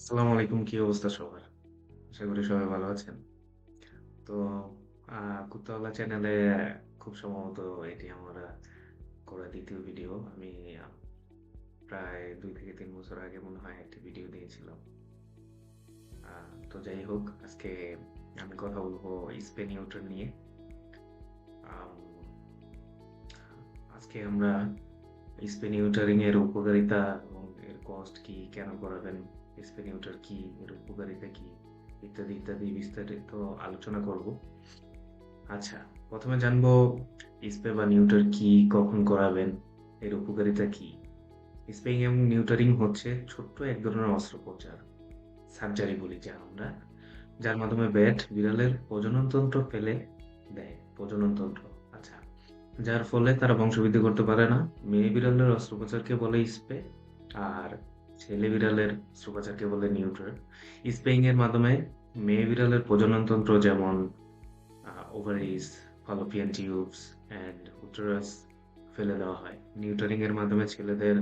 আসসালামু আলাইকুম কি অবস্থা সবার? আশা করি সবাই ভালো আছেন। তো কুত্তাওয়ালা চ্যানেলে খুব সম্ভবত এটি আমার করা ২য় ভিডিও। আমি প্রায় ২ থেকে ৩ বছর আগে মনে হয় একটি ভিডিও দিয়েছিলাম। তো যাই হোক আজকে আমি কথা বলব স্পে নিউটন নিয়ে। আজকে আমরা স্পে নিউটারিং এর উপকারিতা এবং এর কস্ট কি, কেন করাবেন, স্পে নিউটার কি, এর উপকারিতা কি ইত্যাদি, ইত্যাদি বিস্তারিত আলোচনা করব। আচ্ছা, ১ম এ জানব স্পে বা নিউটার কি, কখন করাবেন, এর উপকারিতা কি? স্পেইং এবং নিউটারিং হচ্ছে ছোট্ট এক ধরনের অস্ত্রোপচার। সার্জারি বলি যা আমরা। যার মাধ্যমে ব্যাট বিড়ালের প্রজননতন্ত্র ফেলে দেয়। প্রজননতন্ত্র। আচ্ছা। যার ফলে তারা বংশবৃদ্ধি করতে পারে না। মেয়ে বিড়ালের অস্ত্রোপচারকে বলে স্পে আর ছেলে বিড়ালের অস্ত্রোপচারকে বলে নিউটার। স্পেইং এর মাধ্যমে মেয়ে বিড়ালের প্রজননতন্ত্র যেমন ovaries, fallopian tubes and uterus ফেলে দেওয়া হয়। নিউটারিং এর মাধ্যমে ছেলেদের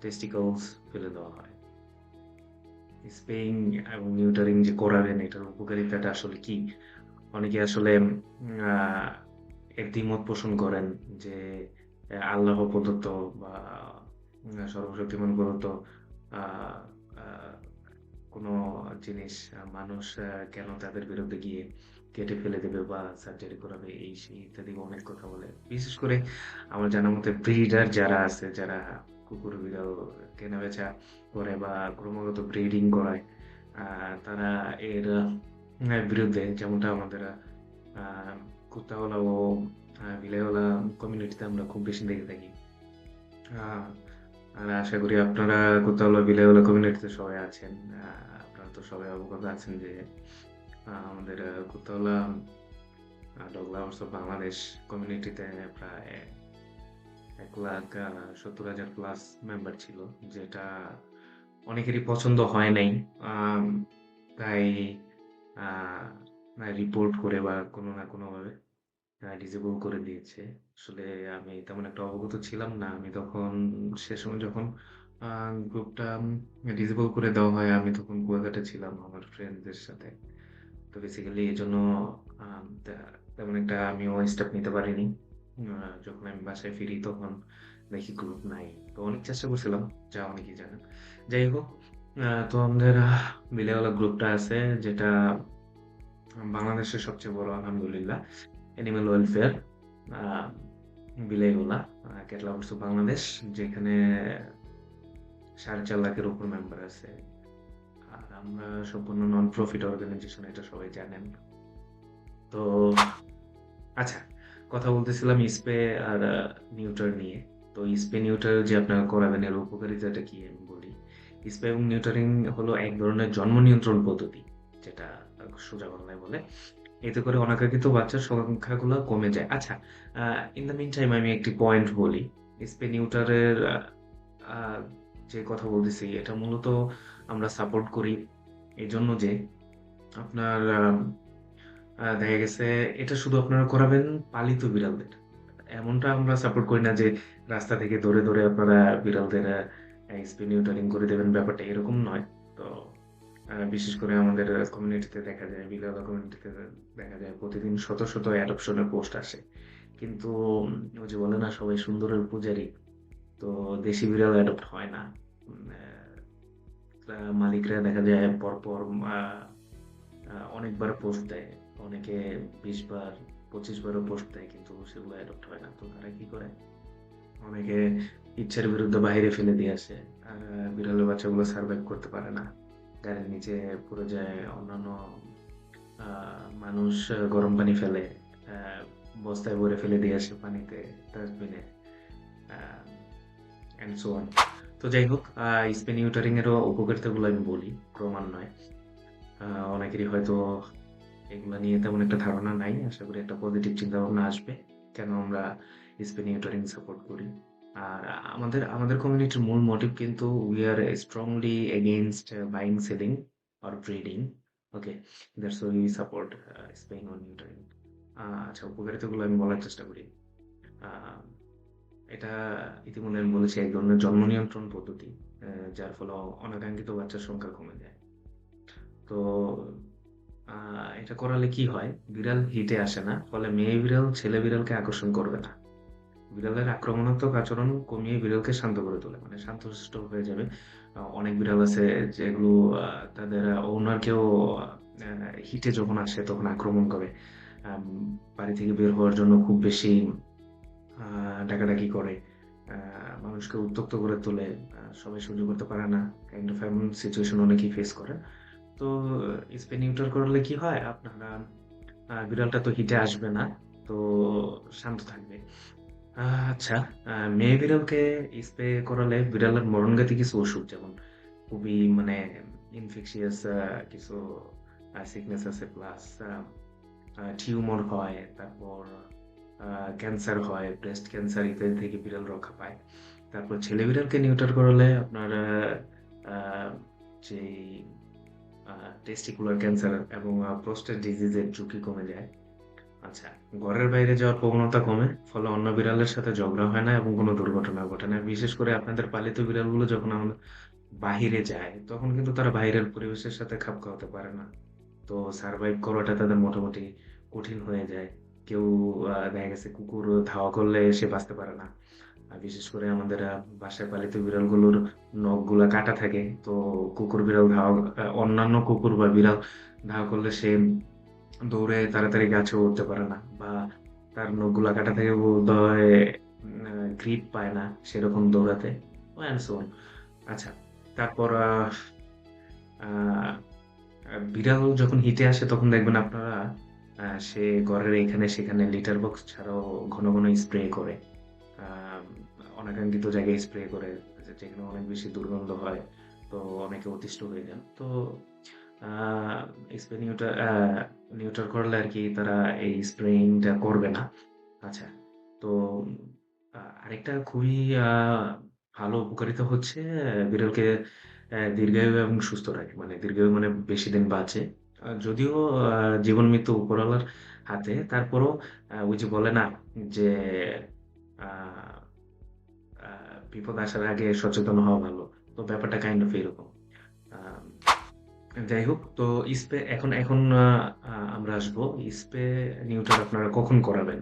টেস্টিকলস ফেলে দেওয়া হয়। স্পেইং এবং নিউটারিং যে করাবেন এটার উপকারিতাটা আসলে কি? অনেকে আসলে এর দ্বিমত পোষণ করেন যে আল্লাহ প্রদত্ত বা সর্বশক্তিমান প্রদত্ত আ আ কোনো জিনিস মানুষ কেন তাদের বিরুদ্ধে গিয়ে কেটে ফেলে দেবে বা সার্জারি করাবে এই সেই ইত্যাদি অনেক কথা বলে। বিশেষ করে আমার জানা মতে ব্রিডার যারা আছে, যারা কুকুর, বিড়াল কেনাবেচা করে বা ক্রমাগত ব্রিডিং করায়, তারা এর বিরুদ্ধে যেমনটা আমাদের কুত্তাওয়ালা ও বিলাইওয়ালা কমিউনিটিতে আমরা খুব বেশি দেখে থাকি। আর আশা করি আপনারা কুত্তাওয়ালা, বিলাইওয়ালা কমিউনিটিতে সবাই আছেন। আপনারা তো সবাই অবগত আছেন যে আমাদের কুত্তাওয়ালা আ ডগ অফ বাংলাদেশ কমিউনিটিতে প্রায় ১,৭০,০০০ প্লাস মেম্বার ছিল। যেটা অনেকেরই পছন্দ হয় নাই। তাই রিপোর্ট করে বা কোনো না কোনোভাবে আ ডিসেবল করে দিয়েছে। আসলে আমি তেমন একটা অবগত ছিলাম না। আমি তখন সে সময় যখন গ্রুপটা ডিসেবল করে দেওয়া হয় আমি তখন কুয়াকাটা ছিলাম আমার ফ্রেন্ডসদের সাথে। তো বেসিক্যালি এই জন্য তেমন একটা আমিও স্টেপ নিতে পারিনি। যখন আমি বাসায় ফিরি তখন দেখি গ্রুপ নাই। তো অনেক চেষ্টা করছিলাম, যা অনেকেই জানেন। যাই হোক তো আমাদের বিলাইওয়ালা গ্রুপটা আছে যেটা বাংলাদেশের সবচেয়ে বড় আলহামদুলিল্লাহ। অ্যানিমাল ওয়েলফেয়ার বিলাইওয়ালা আ অফ বাংলাদেশ যেখানে ৪.৫ লাখের উপর মেম্বার আছে। আর আমরা সম্পূর্ণ নন প্রফিট অর্গানাইজেশন এটা সবাই জানেন। তো আচ্ছা, কথা বলতেছিলাম স্পে আর নিউটার নিয়ে। তো স্পে নিউটার যে আপনারা করাবেন এর উপকারিতাটা কি আমি বলি। স্পে এবং নিউটারিং হলো এক ধরনের জন্ম নিয়ন্ত্রণ পদ্ধতি। যেটা সোজা বাংলায় বলে। এতে করে অনাকাঙ্ক্ষিত বাচ্চার সংখ্যাগুলো কমে যায়। আচ্ছা, ইন দ্য মিন টাইম আমি একটি পয়েন্ট বলি। স্পে নিউটারের আ আ যে কথা বলতেছি এটা মূলত আমরা সাপোর্ট করি এই জন্য যে আপনার দেখা গেছে এটা শুধু আপনারা করাবেন পালিত বিড়ালদের। এমনটা আমরা সাপোর্ট করি না যে রাস্তা থেকে ধরে, ধরে আপনারা বিড়ালদের আ স্পে নিউটারিং করে দেবেন ব্যাপারটা এরকম নয়। তো বিশেষ করে আমাদের কমিউনিটিতে দেখা যায়, বিলাইওয়ালা কমিউনিটিতে দেখা যায় প্রতিদিন শত, শত অ্যাডপশনের পোস্ট আসে। কিন্তু ওই যে বলে না সবাই সুন্দরের পূজারি। তো দেশি বিড়াল অ্যাডপ্ট হয় না। মালিকরা দেখা যায় পরপর অনেকবার পোস্ট দেয়। অনেকে ২০ বার, ২৫ বারও পোস্ট দেয় কিন্তু সেগুলো অ্যাডপ্ট হয় না। তো তারা কী করে? অনেকে ইচ্ছার বিরুদ্ধে বাইরে ফেলে দিয়ে আসে। বিড়ালের বাচ্চাগুলো সারভাইভ করতে পারে না। গাড়ির নিচে পড়ে যায়। অন্যান্য মানুষ গরম পানি ফেলে। বস্তায় ভরে ফেলে দিয়ে আসে পানিতে, ডাস্টবিনে। And so on. তো যাই হোক আ ইউটারিংয়েরও উপকারিতাগুলো আমি বলি ক্রমান্বয়ে। অনেকেরই হয়তো এগুলো নিয়ে তেমন একটা ধারণা নাই। আশা করি একটা পজিটিভ চিন্তাভাবনা আসবে। কেন আমরা স্পে ইউটারিং সাপোর্ট করি। আর আমাদের, আমাদের কমিউনিটির মূল মোটিভ কিন্তু we are strongly against buying, selling or breeding. Okay? That's we support spaying or neutering. আচ্ছা উপকারিতাগুলো আমি বলার চেষ্টা করি। এটা ইতিমধ্যে আমি বলেছি এক ধরনের জন্ম নিয়ন্ত্রণ পদ্ধতি। যার ফলে অনাকাঙ্ক্ষিত বাচ্চার সংখ্যা কমে যায়। তো এটা করালে কি হয়? বিড়াল হিটে আসে না। ফলে মেয়ে বিড়াল ছেলে বিড়ালকে আকর্ষণ করবে না। বিড়ালের আক্রমণাত্মক আচরণ কমিয়ে বিড়ালকে শান্ত করে তোলে। মানে শান্ত শান্তশিষ্ট হয়ে যাবে। অনেক বিড়াল আছে যেগুলো তাদের ওনারকেও হিটে যখন আসে তখন আক্রমণ করে। বাড়ি থেকে বের হওয়ার জন্য খুব বেশি ডাকাডাকি করে। মানুষকে উত্ত্যক্ত করে তোলে। সবাই সহ্য করতে পারে না। কাইন্ড অফ এমন সিচুয়েশন অনেকেই ফেস করে। তো স্পে নিউটার করলে কি হয়? আপনারা বিড়ালটা তো হিটে আসবে না। তো শান্ত থাকবে। আচ্ছা, মেয়ে বিড়ালকে স্প্রে করালে বিড়ালের মরণঘাতী কিছু ওষুধ যেমন খুবই মানে ইনফেকশিয়াস কিছু সিকনেস আছে প্লাস টিউমার হয়, তারপর ক্যান্সার হয়, ব্রেস্ট ক্যান্সার ইত্যাদি থেকে বিড়াল রক্ষা পায়। তারপর ছেলে বিড়ালকে নিউটার করালে আপনার যেই টেস্টিকুলার ক্যান্সার এবং প্রোস্টেট ডিজিজ এর ঝুঁকি কমে যায়। আচ্ছা, ঘরের বাইরে যাওয়ার প্রবণতা কমে। ফলে অন্য বিড়ালের সাথে ঝগড়া হয় না এবং কোনো দুর্ঘটনা ঘটে না। বিশেষ করে আপনাদের পালিত বিড়ালগুলো যখন আমাদের বাহিরে যায়, তখন কিন্তু তারা বাইরের পরিবেশের সাথে খাপ খাওয়াতে পারে না। তো সারভাইভ করাটা তাদের মোটামুটি কঠিন হয়ে যায়। কেউ দেখা গেছে কুকুর ধাওয়া করলে সে বাঁচতে পারে না। বিশেষ করে আমাদের বাসায় পালিত বিড়ালগুলোর নখগুলা কাটা থাকে। তো কুকুর বিড়াল ধাওয়া অন্যান্য কুকুর বা বিড়াল ধাওয়া করলে সে দৌড়ে তাড়াতাড়ি গাছেও উঠতে পারে না। বা তার নখগুলা কাটা থাকে বোধহয় আ গ্রিপ পায় না সেরকম দৌড়াতে। আচ্ছা, তারপর বিড়াল যখন হিটে আসে তখন দেখবেন আপনারা সে ঘরের এখানে সেখানে লিটার বক্স ছাড়াও ঘন, ঘন স্প্রে করে। অনাকাঙ্ক্ষিত জায়গায় স্প্রে করে যেখানে অনেক বেশি দুর্গন্ধ হয়। তো অনেকে অতিষ্ঠ হয়ে যান। তো নিউটার নিউটার করলে আরকি তারা এই স্প্রেইং টা করবে না। আচ্ছা, তো আরেকটা খুবই ভালো উপকারিতা হচ্ছে বিড়ালকে দীর্ঘায়ু এবং সুস্থ রাখে। মানে দীর্ঘায়ু মানে বেশি দিন বাঁচে। যদিও জীবন মৃত্যু উপরওয়ালার হাতে। তারপরও ওই যে বলে না যে বিপদ আসার আগে সচেতন হওয়া ভালো। তো ব্যাপারটা কাইন্ড অফ এরকম। যাই হোক তো স্প্রে এখন এখন আমরা আসব স্প্রে নিউটার আপনারা কখন করাবেন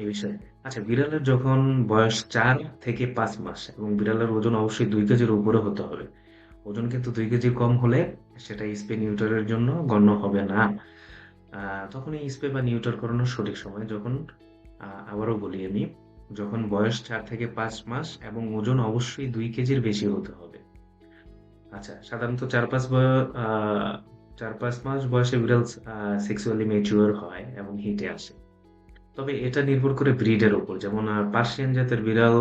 এই বিষয়ে। আচ্ছা বিড়ালের যখন বয়স চার থেকে পাঁচ মাস এবং বিড়ালের ওজন অবশ্যই দুই কেজির উপরে হতে হবে। ওজন কিন্তু দুই কেজির কম হলে সেটা স্প্রে নিউটারের জন্য গণ্য হবে না। তখন এই স্প্রে বা নিউটার করানোর সঠিক সময় যখন আবারও বলি আমি, যখন বয়স চার থেকে পাঁচ মাস এবং ওজন অবশ্যই দুই কেজির বেশি হতে হবে। আচ্ছা, সাধারণত ৪-৫ বয় আ ৪-৫ মাস বয়সে বিড়াল সেক্সুয়ালি ম্যাচিউর হয় এবং হিটে আসে। তবে এটা নির্ভর করে ব্রিড এর উপর। যেমন পার্সিয়ান জাতের বিড়াল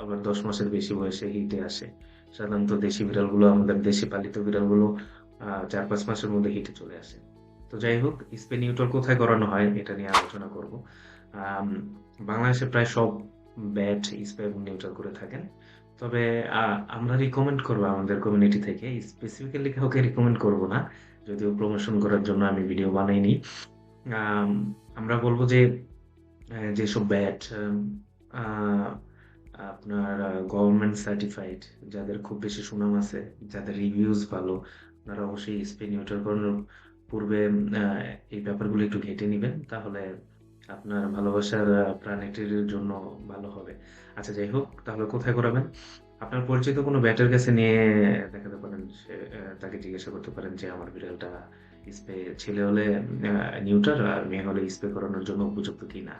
আবার ১০ মাসের বেশি বয়সে হিটে আসে। সাধারণত দেশি বিড়ালগুলো আমাদের দেশি পালিত বিড়ালগুলো চার ৪-৫ মাসের মধ্যে হিটে চলে আসে। তো যাই হোক স্প্রে নিউটার কোথায় করানো হয় এটা নিয়ে আলোচনা করব। বাংলাদেশে প্রায় সব ব্যাট স্প্রে এবং নিউটার করে থাকেন। তবে আমরা রিকমেন্ড করব আমাদের কমিউনিটি থেকে স্পেসিফিক্যালি কাউকে রিকমেন্ড করব না। যদিও প্রমোশন করার জন্য আমি ভিডিও বানাইনি। আম আমরা বলব যে যেসব ব্যাট আপনার গভর্নমেন্ট সার্টিফাইড যাদের খুব বেশি সুনাম আছে, যাদের রিভিউজ ভালো, আপনারা অবশ্যই স্প্রে নিউটার করানোর পূর্বে এই ব্যাপারগুলো একটু ঘেঁটে নেবেন তাহলে আপনার ভালোবাসার প্রাণীটির জন্য ভালো হবে। আচ্ছা যাই হোক, তাহলে কোথায় করাবেন? আপনার পরিচিত কোনো ভেটের কাছে নিয়ে দেখাতে পারেন। সে তাকে জিজ্ঞাসা করতে পারেন যে আমার বিড়ালটা স্প্রে ছেলে হলে নিউটার আর মেয়ে হলে স্প্রে করানোর জন্য উপযুক্ত কি না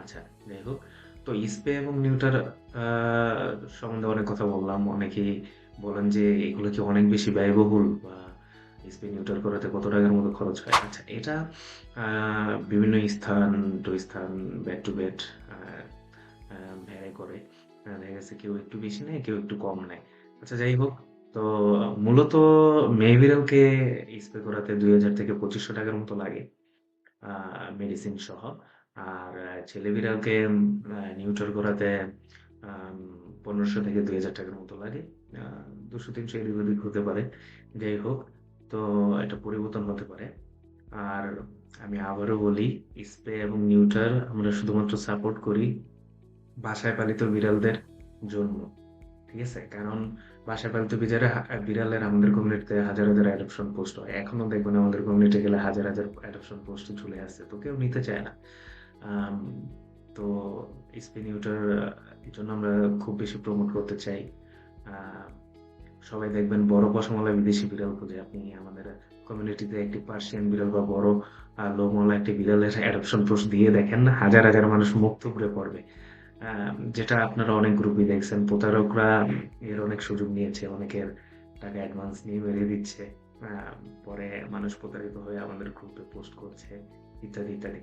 আচ্ছা, যাই হোক। তো স্প্রে এবং নিউটার সম্বন্ধে অনেক কথা বললাম। অনেকেই বলেন যে এগুলো কি অনেক বেশি ব্যয়বহুল বা স্প্রে নিউটার করাতে কত টাকার মতো খরচ হয়? আচ্ছা এটা বিভিন্ন স্থান টু স্থান, ভেট টু আ ভ্যারি করে। দেখা গেছে কেউ একটু বেশি নেয়, কেউ একটু কম নেয়। আচ্ছা যাই হোক, তো মূলত মেয়ে বিড়ালকে স্প্রে করাতে ৳২,০০০ থেকে পঁচিশশো টাকার মতো লাগে। মেডিসিন সহ। আর ছেলে বিড়ালকে আ নিউটার করাতে পনেরোশো ৳১৫০০ থেকে ৳২,০০০ টাকার মতো লাগে। দুশো ২০০-৩০০ এদিক ওদিক হতে পারে। যাই হোক, তো এটা পরিবর্তন হতে পারে। আর আমি আবারও বলি স্প্রে এবং নিউটার আমরা শুধুমাত্র সাপোর্ট করি বাসায় পালিত বিড়ালদের জন্য। ঠিক আছে? কারণ বাসায় পালিত বিড়ালে বিড়ালের আমাদের কমিউনিটিতে হাজার, হাজার অ্যাডপশন পোস্ট হয়। এখনও দেখবেন আমাদের কমিউনিটি গেলে হাজার, হাজার অ্যাডপশন পোস্ট চলে আছে। তো কেউ নিতে চায় না। তো স্পে নিউটার এজন্য আমরা খুব বেশি প্রমোট করতে চাই। সবাই দেখবেন বড় পশমওয়ালা বিদেশি বিড়াল খুঁজে। আপনি আমাদের কমিউনিটিতে একটি পার্সিয়ান বিড়াল বা বড় আ লোমওয়ালা একটি বিড়ালের অ্যাডপশন পোস্ট দিয়ে দেখেন, হাজার, হাজার মানুষ মুখ থুবড়ে পড়বে। যেটা আপনারা অনেক গ্রুপই দেখছেন। প্রতারকরা এর অনেক সুযোগ নিয়েছে। অনেকের টাকা অ্যাডভান্স নিয়ে মেরে দিচ্ছে। পরে মানুষ প্রতারিত হয়ে আমাদের গ্রুপে পোস্ট করছে ইত্যাদি, ইত্যাদি।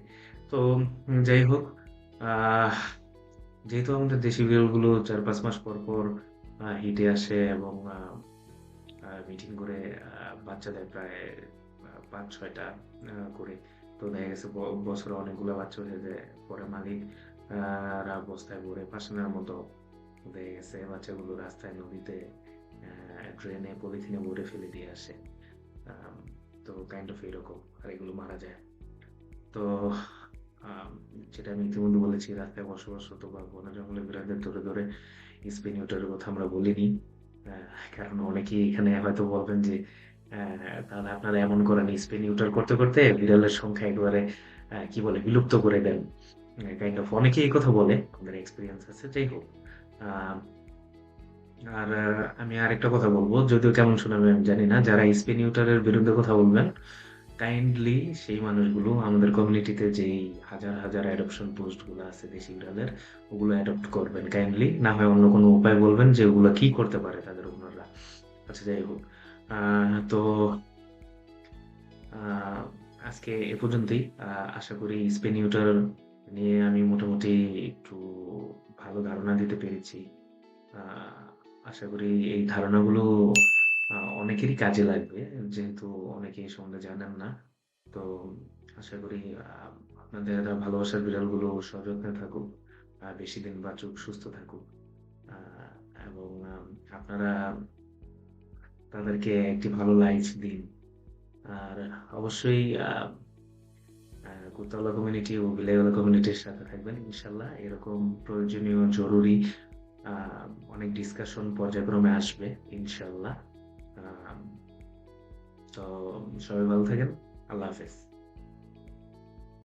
তো যাই হোক, যেহেতু আমাদের দেশি বিড়ালগুলো ৪-৫ মাস পর, পর হিটে আসে এবং মিটিং করে বাচ্চাদের প্রায় পাঁচ ৫-৬ টা আ করে। তো দেখা গেছে বছরে অনেকগুলো বাচ্চা হয়ে যায়। পরে মালিক আ রা বস্তায় ভরে পাঠানোর মতো দেখা গেছে বাচ্চাগুলো রাস্তায়, নদীতে, ড্রেনে, পলিথিনে ভরে ফেলে দিয়ে আসে। তো কাইন্ড অফ এরকম। আর এগুলো মারা যায়। তো যেটা আমি ইতিমধ্যে বলেছি রাস্তায় বসবাসরত বা বনে জঙ্গলে বিড়ালদের ধরে, ধরে স্পে নিউটারের কথা আমরা বলিনি। কারণ অনেকেই এখানে হয়তো বলবেন যে, তাহলে আপনারা এমন করেন স্পে নিউটার করতে, করতে বিড়ালের সংখ্যা একবারে কি বলে বিলুপ্ত করে দেন। কাইন্ড অফ অনেকেই এই কথা বলে। আমাদের এক্সপেরিয়েন্স আছে। যাই হোক। আর আমি আরেকটা কথা বলব যদিও কেমন শোনাবে আমি জানি না। যারা স্পে নিউটারের বিরুদ্ধে কথা বলবেন, কাইন্ডলি সেই মানুষগুলো আমাদের কমিউনিটিতে যেই হাজার, হাজার অ্যাডপশন পোস্টগুলা আছে দেশি বিড়ালের, ওগুলো অ্যাডপ্ট করবেন কাইন্ডলি। না হয় অন্য কোনো উপায় বলবেন যে ওগুলো কি করতে পারে তাদের ওনাররা। আচ্ছা যাই হোক। তো আজকে এ পর্যন্তই। আশা করি স্পেনিউটার নিয়ে আমি মোটামুটি একটু ভালো ধারণা দিতে পেরেছি। আশা করি এই ধারণাগুলো অনেকেরই কাজে লাগবে। যেহেতু অনেকে এই সম্বন্ধে জানেন না। তো আশা করি আপনাদের ভালোবাসার বিড়ালগুলো সযত্নে থাকুক। আ বেশিদিন বাঁচুক, সুস্থ থাকুক। এবং আপনারা তাদেরকে একটি ভালো লাইফ দিন। আর অবশ্যই আ কমিউনিটি ও বিলাইওয়ালা কমিউনিটির সাথে থাকবেন ইনশাল্লাহ এরকম প্রয়োজনীয় জরুরি অনেক ডিসকাশন পর্যায়ক্রমে আসবে ইনশাআল্লাহ। আম তো সবাই ভালো থাকেন। আল্লাহ হাফেজ।